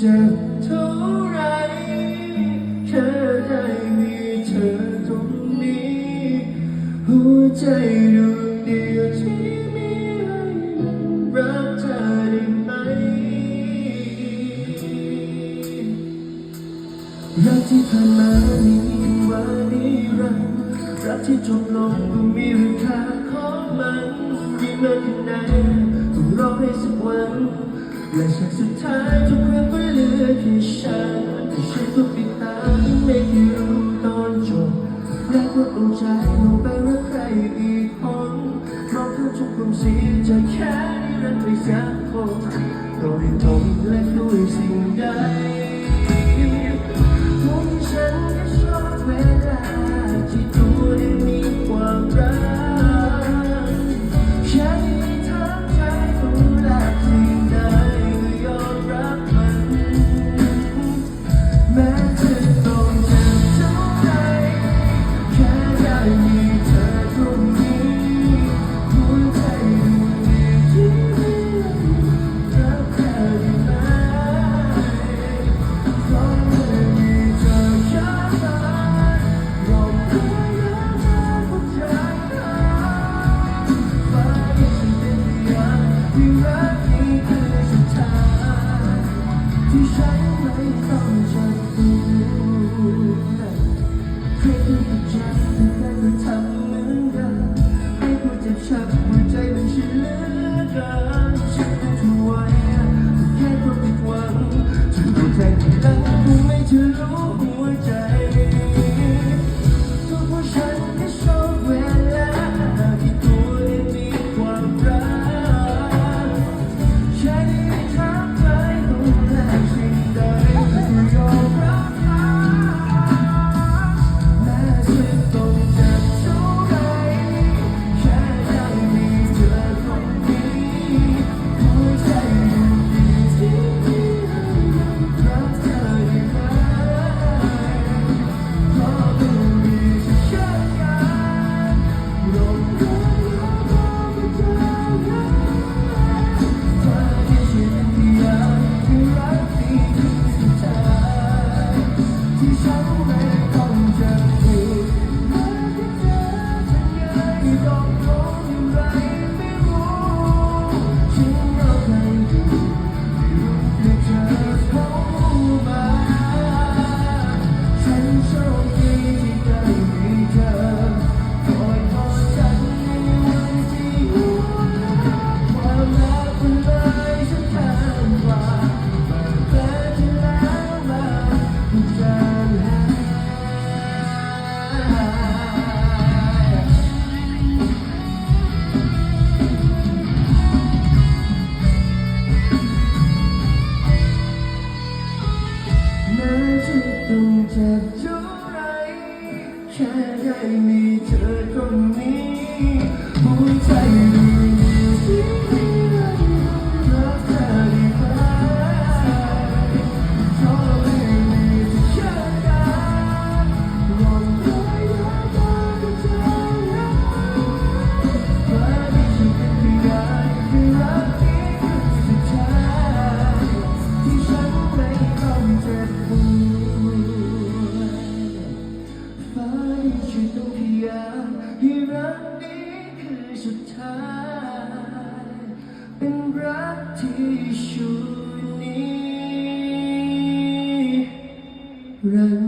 จ็บเท่าไรแค่ได้มีเธอตรงนี้ หัวใจดวงเดียวที่มีให้รักเธอได้ไหมรักที่ผ่านมามีวันนี้รักรักที่จมลงก็มีเรื่อง และฉัสุดท้ายทุกคนก็เหลือแค่ฉันแต่ฉันก็ปิดตาไม่ได้รู้ตอนจบและก็เอาใจลงไปรัใครอีกคนมองเพื่อทุกความสียแค่นี้รันไปสักคนโดยทนและด้วยสิ่งใด ต้องเจ็บเท่าไรแค่ได้มีเธอตรงนี้หัวใจ ธอ เป็นรักที่ชูนี้